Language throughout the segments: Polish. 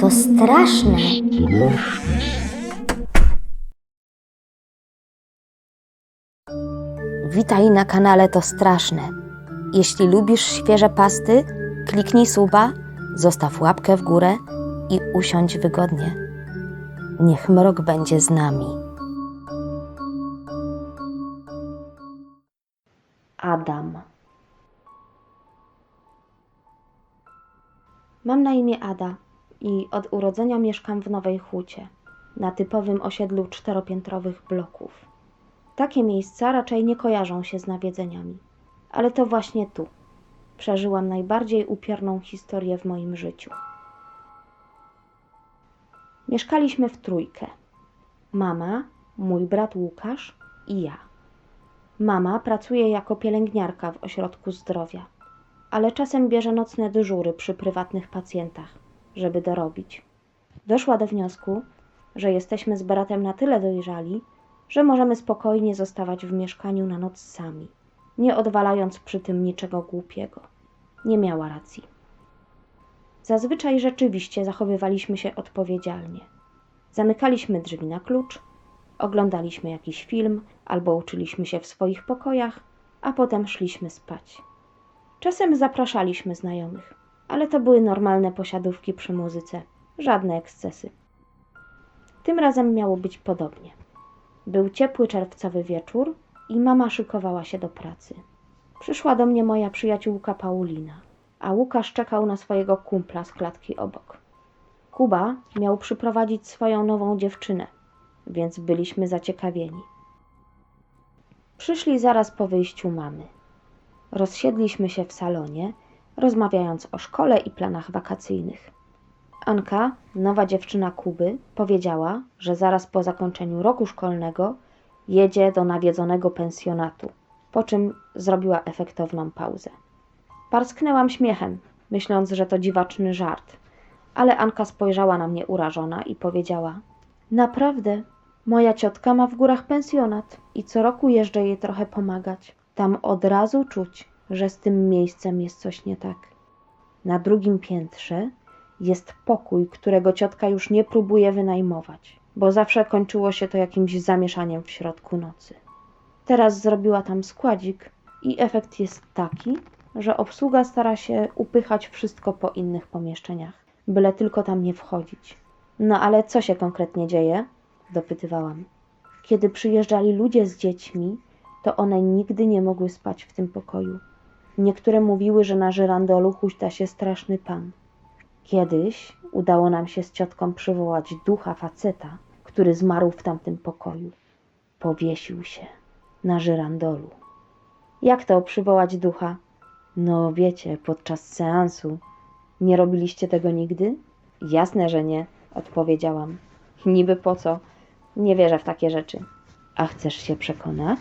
To straszne. Witaj na kanale To Straszne. Jeśli lubisz świeże pasty, kliknij suba, zostaw łapkę w górę i usiądź wygodnie. Niech mrok będzie z nami. Adam. Mam na imię Ada i od urodzenia mieszkam w Nowej Hucie, na typowym osiedlu czteropiętrowych bloków. Takie miejsca raczej nie kojarzą się z nawiedzeniami, ale to właśnie tu przeżyłam najbardziej upiorną historię w moim życiu. Mieszkaliśmy w trójkę. Mama, mój brat Łukasz i ja. Mama pracuje jako pielęgniarka w ośrodku zdrowia, ale czasem bierze nocne dyżury przy prywatnych pacjentach, żeby dorobić. Doszła do wniosku, że jesteśmy z bratem na tyle dojrzali, że możemy spokojnie zostawać w mieszkaniu na noc sami, nie odwalając przy tym niczego głupiego. Nie miała racji. Zazwyczaj rzeczywiście zachowywaliśmy się odpowiedzialnie. Zamykaliśmy drzwi na klucz, oglądaliśmy jakiś film albo uczyliśmy się w swoich pokojach, a potem szliśmy spać. Czasem zapraszaliśmy znajomych, ale to były normalne posiadówki przy muzyce, żadne ekscesy. Tym razem miało być podobnie. Był ciepły czerwcowy wieczór i mama szykowała się do pracy. Przyszła do mnie moja przyjaciółka Paulina, a Łukasz czekał na swojego kumpla z klatki obok. Kuba miał przyprowadzić swoją nową dziewczynę, więc byliśmy zaciekawieni. Przyszli zaraz po wyjściu mamy. Rozsiedliśmy się w salonie, rozmawiając o szkole i planach wakacyjnych. Anka, nowa dziewczyna Kuby, powiedziała, że zaraz po zakończeniu roku szkolnego jedzie do nawiedzonego pensjonatu, po czym zrobiła efektowną pauzę. Parsknęłam śmiechem, myśląc, że to dziwaczny żart, ale Anka spojrzała na mnie urażona i powiedziała: Naprawdę, moja ciotka ma w górach pensjonat i co roku jeżdżę jej trochę pomagać. Tam od razu czuć, że z tym miejscem jest coś nie tak. Na drugim piętrze jest pokój, którego ciotka już nie próbuje wynajmować, bo zawsze kończyło się to jakimś zamieszaniem w środku nocy. Teraz zrobiła tam składzik i efekt jest taki, że obsługa stara się upychać wszystko po innych pomieszczeniach, byle tylko tam nie wchodzić. No ale co się konkretnie dzieje? dopytywałam. Kiedy przyjeżdżali ludzie z dziećmi, to one nigdy nie mogły spać w tym pokoju. Niektóre mówiły, że na żyrandolu huśta się straszny pan. Kiedyś udało nam się z ciotką przywołać ducha faceta, który zmarł w tamtym pokoju. Powiesił się na żyrandolu. Jak to przywołać ducha? No wiecie, podczas seansu. Nie robiliście tego nigdy? Jasne, że nie, odpowiedziałam. Niby po co? Nie wierzę w takie rzeczy. A chcesz się przekonać?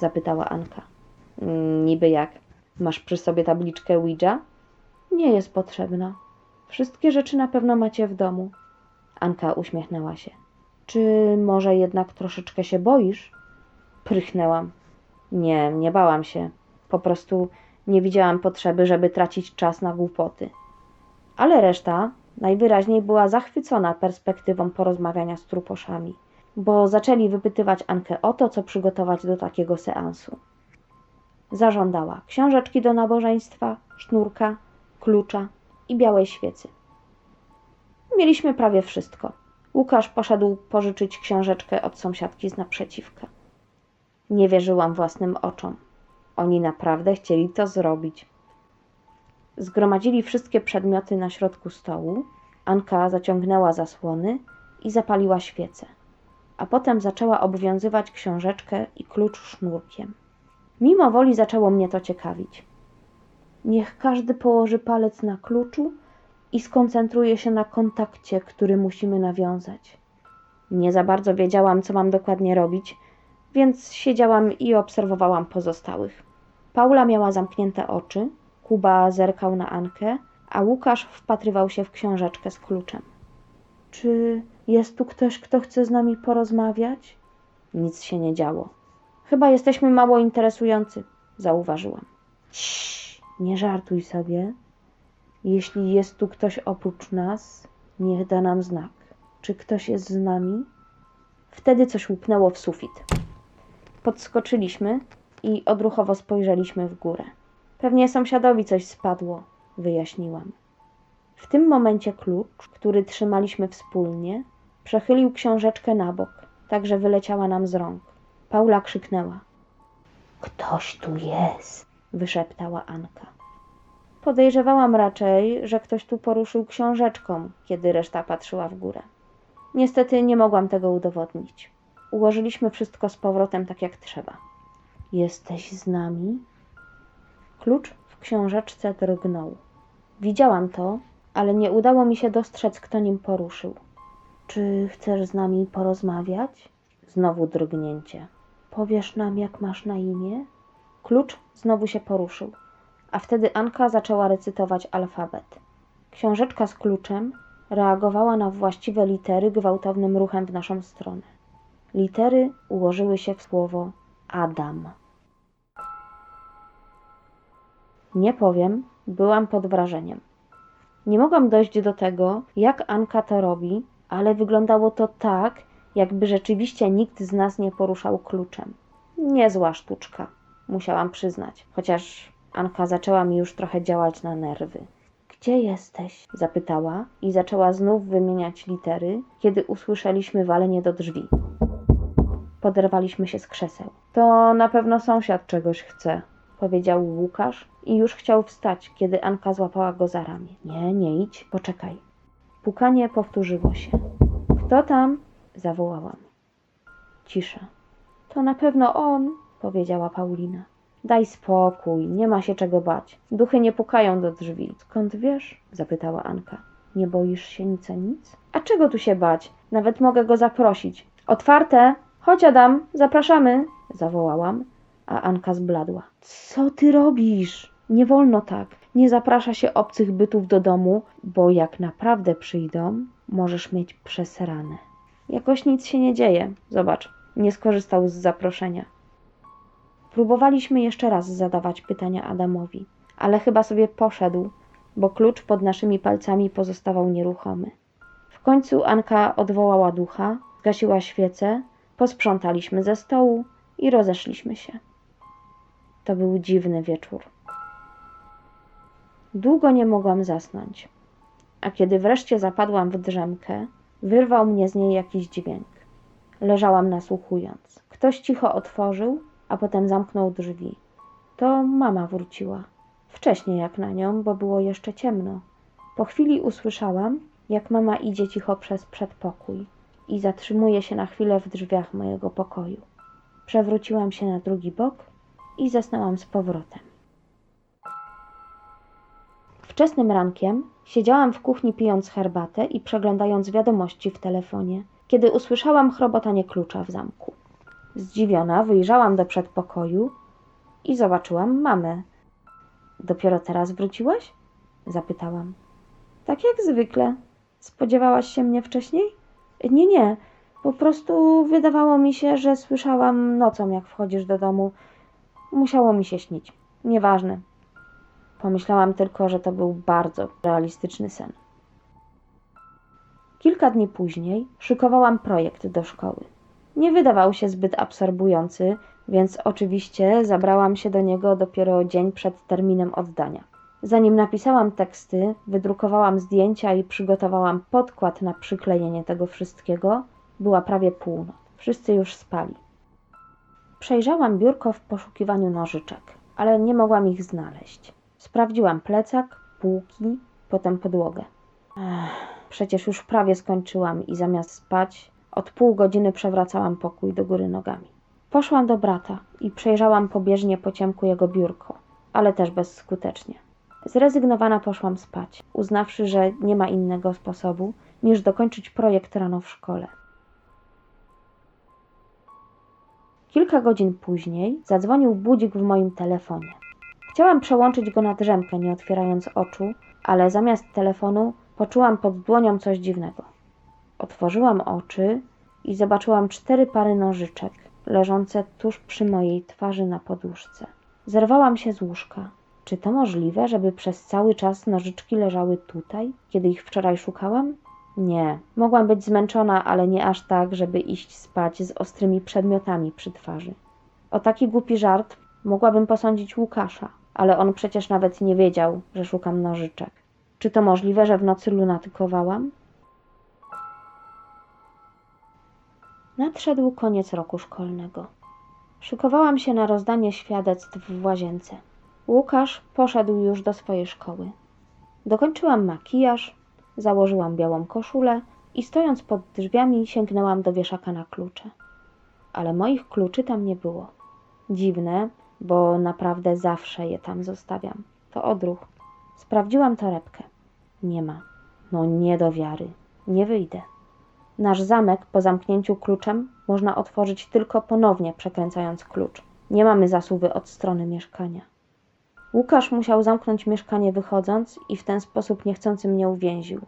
Zapytała Anka. "Mm, Niby jak? Masz przy sobie tabliczkę Ouija? Nie jest potrzebna. Wszystkie rzeczy na pewno macie w domu. Anka uśmiechnęła się. Czy może jednak troszeczkę się boisz? Prychnęłam. Nie, nie bałam się. Po prostu nie widziałam potrzeby, żeby tracić czas na głupoty. Ale reszta najwyraźniej była zachwycona perspektywą porozmawiania z truposzami, bo zaczęli wypytywać Ankę o to, co przygotować do takiego seansu. Zażądała książeczki do nabożeństwa, sznurka, klucza i białej świecy. Mieliśmy prawie wszystko. Łukasz poszedł pożyczyć książeczkę od sąsiadki z naprzeciwka. Nie wierzyłam własnym oczom. Oni naprawdę chcieli to zrobić. Zgromadzili wszystkie przedmioty na środku stołu. Anka zaciągnęła zasłony i zapaliła świecę, a potem zaczęła obwiązywać książeczkę i klucz sznurkiem. Mimo woli zaczęło mnie to ciekawić. Niech każdy położy palec na kluczu i skoncentruje się na kontakcie, który musimy nawiązać. Nie za bardzo wiedziałam, co mam dokładnie robić, więc siedziałam i obserwowałam pozostałych. Paula miała zamknięte oczy, Kuba zerkał na Ankę, a Łukasz wpatrywał się w książeczkę z kluczem. Czy jest tu ktoś, kto chce z nami porozmawiać? Nic się nie działo. Chyba jesteśmy mało interesujący, zauważyłam. Ciii, nie żartuj sobie. Jeśli jest tu ktoś oprócz nas, niech da nam znak. Czy ktoś jest z nami? Wtedy coś łupnęło w sufit. Podskoczyliśmy i odruchowo spojrzeliśmy w górę. Pewnie sąsiadowi coś spadło, wyjaśniłam. W tym momencie klucz, który trzymaliśmy wspólnie, przechylił książeczkę na bok, tak że wyleciała nam z rąk. Paula krzyknęła. Ktoś tu jest, wyszeptała Anka. Podejrzewałam raczej, że ktoś tu poruszył książeczką, kiedy reszta patrzyła w górę. Niestety nie mogłam tego udowodnić. Ułożyliśmy wszystko z powrotem tak jak trzeba. Jesteś z nami? Klucz w książeczce drgnął. Widziałam to, ale nie udało mi się dostrzec, kto nim poruszył. Czy chcesz z nami porozmawiać? Znowu drgnięcie. Powiesz nam, jak masz na imię? Klucz znowu się poruszył, a wtedy Anka zaczęła recytować alfabet. Książeczka z kluczem reagowała na właściwe litery gwałtownym ruchem w naszą stronę. Litery ułożyły się w słowo Adam. Nie powiem, byłam pod wrażeniem. Nie mogłam dojść do tego, jak Anka to robi, ale wyglądało to tak, jakby rzeczywiście nikt z nas nie poruszał kluczem. Niezła sztuczka, musiałam przyznać, chociaż Anka zaczęła mi już trochę działać na nerwy. Gdzie jesteś? zapytała i zaczęła znów wymieniać litery, kiedy usłyszeliśmy walenie do drzwi. Poderwaliśmy się z krzeseł. To na pewno sąsiad czegoś chce, powiedział Łukasz i już chciał wstać, kiedy Anka złapała go za ramię. Nie, nie idź, poczekaj. Pukanie powtórzyło się. Kto tam? zawołałam. Cisza. To na pewno on, powiedziała Paulina. Daj spokój, nie ma się czego bać. Duchy nie pukają do drzwi. Skąd wiesz? zapytała Anka. Nie boisz się nic a nic? A czego tu się bać? Nawet mogę go zaprosić. Otwarte! Chodź Adam, zapraszamy! zawołałam, a Anka zbladła. Co ty robisz? Nie wolno tak. Nie zaprasza się obcych bytów do domu, bo jak naprawdę przyjdą, możesz mieć przesrane. Jakoś nic się nie dzieje. Zobacz, nie skorzystał z zaproszenia. Próbowaliśmy jeszcze raz zadawać pytania Adamowi, ale chyba sobie poszedł, bo klucz pod naszymi palcami pozostawał nieruchomy. W końcu Anka odwołała ducha, zgasiła świecę, posprzątaliśmy ze stołu i rozeszliśmy się. To był dziwny wieczór. Długo nie mogłam zasnąć, a kiedy wreszcie zapadłam w drzemkę, wyrwał mnie z niej jakiś dźwięk. Leżałam nasłuchując. Ktoś cicho otworzył, a potem zamknął drzwi. To mama wróciła. Wcześniej jak na nią, bo było jeszcze ciemno. Po chwili usłyszałam, jak mama idzie cicho przez przedpokój i zatrzymuje się na chwilę w drzwiach mojego pokoju. Przewróciłam się na drugi bok i zasnęłam z powrotem. Wczesnym rankiem siedziałam w kuchni pijąc herbatę i przeglądając wiadomości w telefonie, kiedy usłyszałam chrobotanie klucza w zamku. Zdziwiona wyjrzałam do przedpokoju i zobaczyłam mamę. Dopiero teraz wróciłaś? Zapytałam. Tak jak zwykle. Spodziewałaś się mnie wcześniej? Nie, nie. Po prostu wydawało mi się, że słyszałam nocą, jak wchodzisz do domu. Musiało mi się śnić. Nieważne. Pomyślałam tylko, że to był bardzo realistyczny sen. Kilka dni później szykowałam projekt do szkoły. Nie wydawał się zbyt absorbujący, więc oczywiście zabrałam się do niego dopiero dzień przed terminem oddania. Zanim napisałam teksty, wydrukowałam zdjęcia i przygotowałam podkład na przyklejenie tego wszystkiego, była prawie północ. Wszyscy już spali. Przejrzałam biurko w poszukiwaniu nożyczek, ale nie mogłam ich znaleźć. Sprawdziłam plecak, półki, potem podłogę. Ech, przecież już prawie skończyłam i zamiast spać, od pół godziny przewracałam pokój do góry nogami. Poszłam do brata i przejrzałam pobieżnie po ciemku jego biurko, ale też bezskutecznie. Zrezygnowana poszłam spać, uznawszy, że nie ma innego sposobu niż dokończyć projekt rano w szkole. Kilka godzin później zadzwonił budzik w moim telefonie. Chciałam przełączyć go na drzemkę, nie otwierając oczu, ale zamiast telefonu poczułam pod dłonią coś dziwnego. Otworzyłam oczy i zobaczyłam cztery pary nożyczek leżące tuż przy mojej twarzy na poduszce. Zerwałam się z łóżka Czy to możliwe, żeby przez cały czas nożyczki leżały tutaj, kiedy ich wczoraj szukałam? Nie, mogłam być zmęczona, ale nie aż tak, żeby iść spać z ostrymi przedmiotami przy twarzy. O taki głupi żart mogłabym posądzić Łukasza, ale on przecież nawet nie wiedział, że szukam nożyczek. Czy to możliwe, że w nocy lunatykowałam? Nadszedł koniec roku szkolnego. Szykowałam się na rozdanie świadectw w łazience. Łukasz poszedł już do swojej szkoły. Dokończyłam makijaż, założyłam białą koszulę i stojąc pod drzwiami sięgnęłam do wieszaka na klucze. Ale moich kluczy tam nie było. Dziwne, bo naprawdę zawsze je tam zostawiam. To odruch. Sprawdziłam torebkę. Nie ma. No nie do wiary. Nie wyjdę. Nasz zamek po zamknięciu kluczem można otworzyć tylko ponownie przekręcając klucz. Nie mamy zasuwy od strony mieszkania. Łukasz musiał zamknąć mieszkanie wychodząc i w ten sposób niechcący mnie uwięził.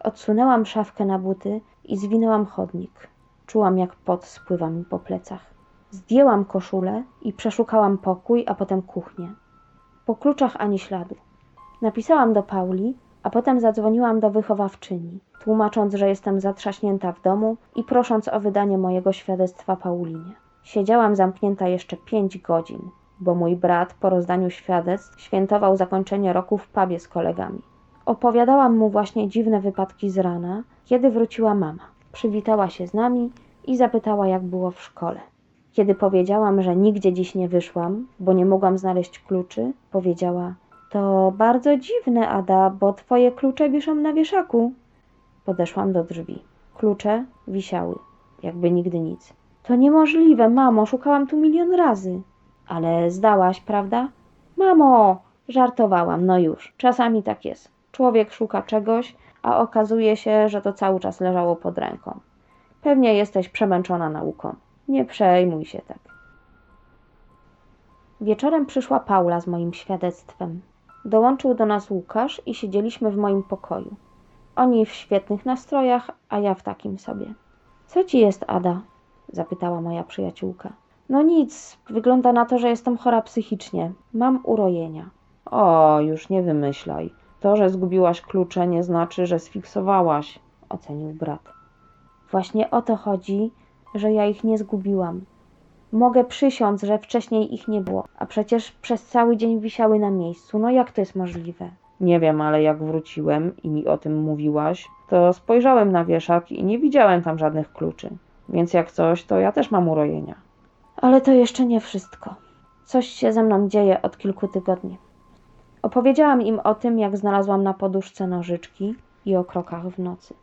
Odsunęłam szafkę na buty i zwinęłam chodnik. Czułam, jak pot spływa mi po plecach. Zdjęłam koszulę i przeszukałam pokój, a potem kuchnię. Po kluczach ani śladu. Napisałam do Pauli, a potem zadzwoniłam do wychowawczyni, tłumacząc, że jestem zatrzaśnięta w domu i prosząc o wydanie mojego świadectwa Paulinie. Siedziałam zamknięta jeszcze pięć godzin, bo mój brat po rozdaniu świadectw świętował zakończenie roku w pubie z kolegami. Opowiadałam mu właśnie dziwne wypadki z rana, kiedy wróciła mama. Przywitała się z nami i zapytała, jak było w szkole. Kiedy powiedziałam, że nigdzie dziś nie wyszłam, bo nie mogłam znaleźć kluczy, powiedziała: To bardzo dziwne, Ada, bo twoje klucze wiszą na wieszaku. Podeszłam do drzwi. Klucze wisiały, jakby nigdy nic. To niemożliwe, mamo, szukałam tu milion razy. Ale zdałaś, prawda? Mamo, żartowałam, no już. Czasami tak jest. Człowiek szuka czegoś, a okazuje się, że to cały czas leżało pod ręką. Pewnie jesteś przemęczona nauką. Nie przejmuj się tak. Wieczorem przyszła Paula z moim świadectwem. Dołączył do nas Łukasz i siedzieliśmy w moim pokoju. Oni w świetnych nastrojach, a ja w takim sobie. Co ci jest, Ada? zapytała moja przyjaciółka. No nic, wygląda na to, że jestem chora psychicznie. Mam urojenia. O, już nie wymyślaj. To, że zgubiłaś klucze, nie znaczy, że sfiksowałaś. ocenił brat. Właśnie o to chodzi, że ja ich nie zgubiłam. Mogę przysiąc, że wcześniej ich nie było, a przecież przez cały dzień wisiały na miejscu. No jak to jest możliwe? Nie wiem, ale jak wróciłem i mi o tym mówiłaś, to spojrzałem na wieszak i nie widziałem tam żadnych kluczy. Więc jak coś, to ja też mam urojenia. Ale to jeszcze nie wszystko. Coś się ze mną dzieje od kilku tygodni. Opowiedziałam im o tym, jak znalazłam na poduszce nożyczki i o krokach w nocy.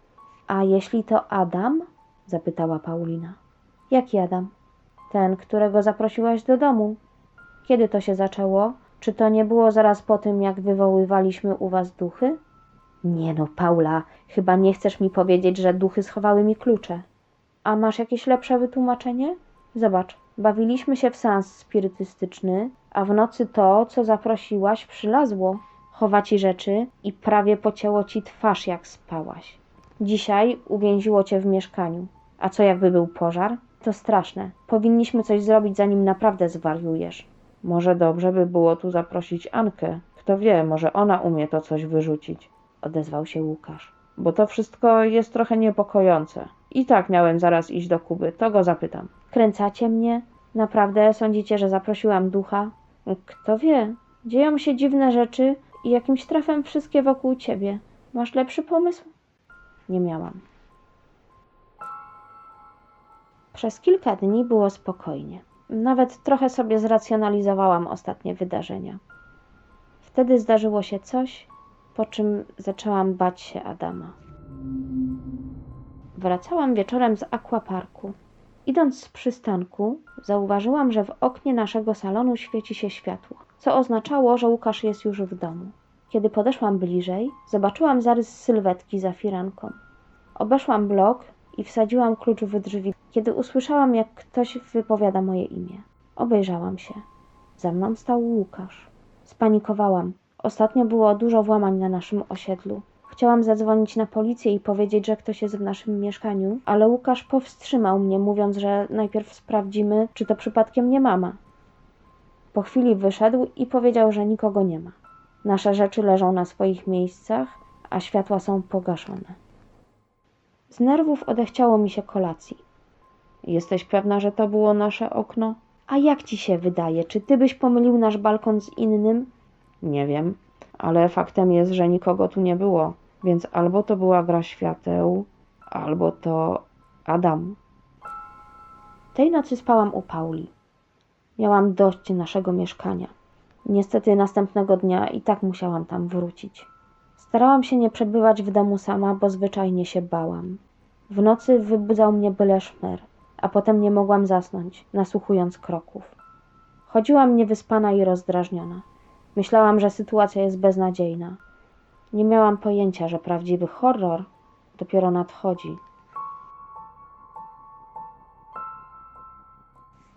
A jeśli to Adam? Zapytała Paulina. Jaki Adam? Ten, którego zaprosiłaś do domu. Kiedy to się zaczęło? Czy to nie było zaraz po tym, jak wywoływaliśmy u was duchy? Nie no, Paula, chyba nie chcesz mi powiedzieć, że duchy schowały mi klucze. A masz jakieś lepsze wytłumaczenie? Zobacz, bawiliśmy się w seans spirytystyczny, a w nocy to, co zaprosiłaś, przylazło. Chowa ci rzeczy i prawie pocięło ci twarz, jak spałaś. Dzisiaj uwięziło cię w mieszkaniu. A co jakby był pożar? To straszne. Powinniśmy coś zrobić, zanim naprawdę zwariujesz. Może dobrze by było tu zaprosić Ankę. Kto wie, może ona umie to coś wyrzucić. Odezwał się Łukasz. Bo to wszystko jest trochę niepokojące. I tak miałem zaraz iść do Kuby, to go zapytam. Kręcacie mnie? Naprawdę sądzicie, że zaprosiłam ducha? Kto wie? Dzieją się dziwne rzeczy i jakimś trafem wszystkie wokół ciebie. Masz lepszy pomysł? Nie miałam. Przez kilka dni było spokojnie. Nawet trochę sobie zracjonalizowałam ostatnie wydarzenia. Wtedy zdarzyło się coś, po czym zaczęłam bać się Adama. Wracałam wieczorem z akwaparku. Idąc z przystanku, zauważyłam, że w oknie naszego salonu świeci się światło, co oznaczało, że Łukasz jest już w domu. Kiedy podeszłam bliżej, zobaczyłam zarys sylwetki za firanką. Obeszłam blok i wsadziłam klucz w drzwi, kiedy usłyszałam, jak ktoś wypowiada moje imię. Obejrzałam się. Za mną stał Łukasz. Spanikowałam. Ostatnio było dużo włamań na naszym osiedlu. Chciałam zadzwonić na policję i powiedzieć, że ktoś jest w naszym mieszkaniu, ale Łukasz powstrzymał mnie, mówiąc, że najpierw sprawdzimy, czy to przypadkiem nie mama. Po chwili wyszedł i powiedział, że nikogo nie ma. Nasze rzeczy leżą na swoich miejscach, a światła są pogaszone. Z nerwów odechciało mi się kolacji. Jesteś pewna, że to było nasze okno? A jak ci się wydaje, czy ty byś pomylił nasz balkon z innym? Nie wiem, ale faktem jest, że nikogo tu nie było, więc albo to była gra świateł, albo to Adam. Tej nocy spałam u Pauli. Miałam dość naszego mieszkania. Niestety następnego dnia i tak musiałam tam wrócić. Starałam się nie przebywać w domu sama, bo zwyczajnie się bałam. W nocy wybudzał mnie byle szmer, a potem nie mogłam zasnąć, nasłuchując kroków. Chodziłam niewyspana i rozdrażniona. Myślałam, że sytuacja jest beznadziejna. Nie miałam pojęcia, że prawdziwy horror dopiero nadchodzi.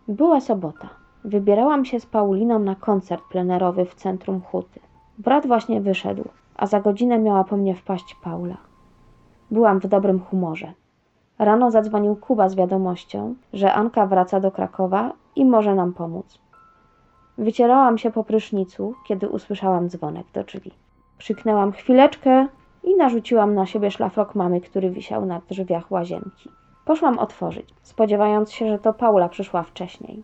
Była sobota. Wybierałam się z Pauliną na koncert plenerowy w centrum Huty. Brat właśnie wyszedł, a za godzinę miała po mnie wpaść Paula. Byłam w dobrym humorze. Rano zadzwonił Kuba z wiadomością, że Anka wraca do Krakowa i może nam pomóc. Wycierałam się po prysznicu, kiedy usłyszałam dzwonek do drzwi. Krzyknęłam chwileczkę i narzuciłam na siebie szlafrok mamy, który wisiał na drzwiach łazienki. Poszłam otworzyć, spodziewając się, że to Paula przyszła wcześniej.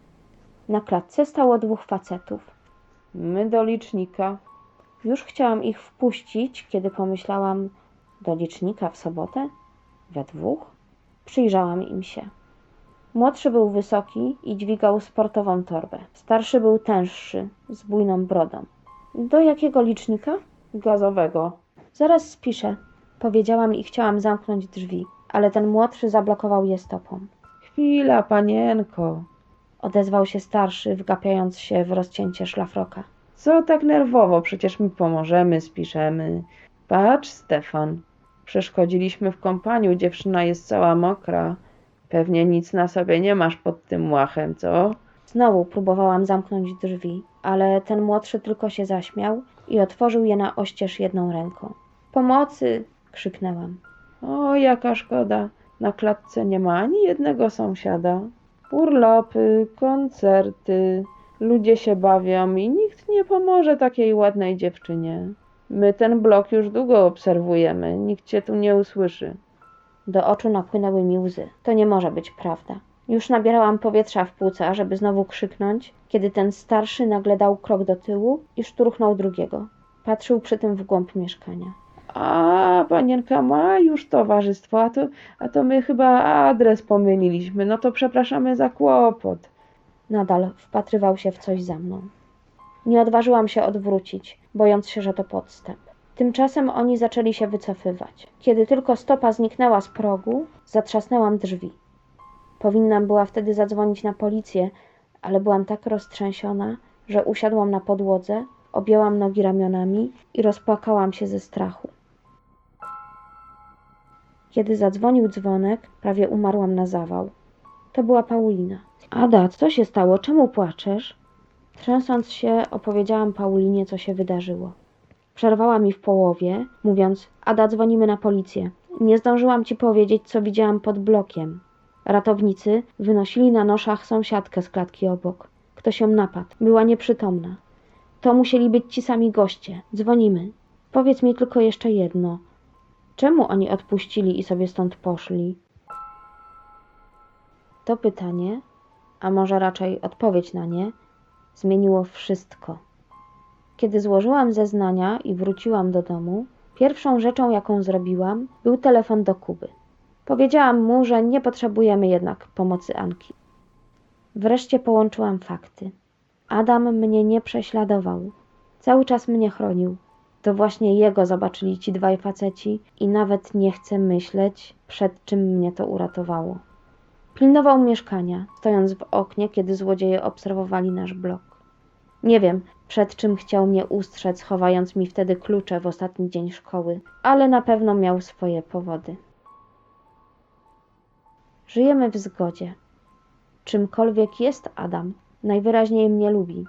Na klatce stało dwóch facetów. My do licznika. Już chciałam ich wpuścić, kiedy pomyślałam, do licznika w sobotę? We dwóch? Przyjrzałam im się. Młodszy był wysoki i dźwigał sportową torbę. Starszy był tęższy, z bujną brodą. Do jakiego licznika? Gazowego. Zaraz spiszę, powiedziałam i chciałam zamknąć drzwi, ale ten młodszy zablokował je stopą. Chwila, panienko. Odezwał się starszy, wgapiając się w rozcięcie szlafroka. Co tak nerwowo? Przecież my pomożemy, spiszemy. Patrz, Stefan. Przeszkodziliśmy w kąpaniu, dziewczyna jest cała mokra. Pewnie nic na sobie nie masz pod tym łachem, co? Znowu próbowałam zamknąć drzwi, ale ten młodszy tylko się zaśmiał i otworzył je na oścież jedną ręką. Pomocy! krzyknęłam. O, jaka szkoda. Na klatce nie ma ani jednego sąsiada. Urlopy, koncerty, ludzie się bawią i nikt nie pomoże takiej ładnej dziewczynie. My ten blok już długo obserwujemy, nikt cię tu nie usłyszy. Do oczu napłynęły mi łzy. To nie może być prawda. Już nabierałam powietrza w płuca, żeby znowu krzyknąć, kiedy ten starszy nagle dał krok do tyłu i szturchnął drugiego. Patrzył przy tym w głąb mieszkania. A, panienka ma już towarzystwo, a to, a to my chyba adres pomyliliśmy. No to przepraszamy za kłopot. Nadal wpatrywał się w coś za mną. Nie odważyłam się odwrócić, bojąc się, że to podstęp. Tymczasem oni zaczęli się wycofywać. Kiedy tylko stopa zniknęła z progu, zatrzasnęłam drzwi. Powinnam była wtedy zadzwonić na policję, ale byłam tak roztrzęsiona, że usiadłam na podłodze, objęłam nogi ramionami i rozpłakałam się ze strachu. Kiedy zadzwonił dzwonek, prawie umarłam na zawał. To była Paulina. Ada, co się stało? Czemu płaczesz? Trzęsąc się, opowiedziałam Paulinie, co się wydarzyło. Przerwała mi w połowie, mówiąc: Ada, dzwonimy na policję. Nie zdążyłam ci powiedzieć, co widziałam pod blokiem. Ratownicy wynosili na noszach sąsiadkę z klatki obok. Ktoś ją napadł. Była nieprzytomna. To musieli być ci sami goście. Dzwonimy. Powiedz mi tylko jeszcze jedno. Czemu oni odpuścili i sobie stąd poszli? To pytanie, a może raczej odpowiedź na nie, zmieniło wszystko. Kiedy złożyłam zeznania i wróciłam do domu, pierwszą rzeczą, jaką zrobiłam, był telefon do Kuby. Powiedziałam mu, że nie potrzebujemy jednak pomocy Anki. Wreszcie połączyłam fakty. Adam mnie nie prześladował. Cały czas mnie chronił. To właśnie jego zobaczyli ci dwaj faceci i nawet nie chcę myśleć, przed czym mnie to uratowało. Pilnował mieszkania, stojąc w oknie, kiedy złodzieje obserwowali nasz blok. Nie wiem, przed czym chciał mnie ustrzec, chowając mi wtedy klucze w ostatni dzień szkoły, ale na pewno miał swoje powody. Żyjemy w zgodzie. Czymkolwiek jest Adam, najwyraźniej mnie lubi.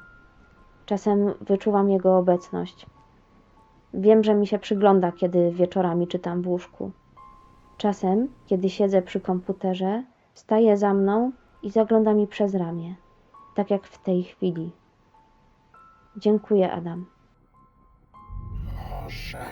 Czasem wyczuwam jego obecność. Wiem, że mi się przygląda, kiedy wieczorami czytam w łóżku. Czasem, kiedy siedzę przy komputerze, staje za mną i zagląda mi przez ramię, tak jak w tej chwili. Dziękuję, Adam. Może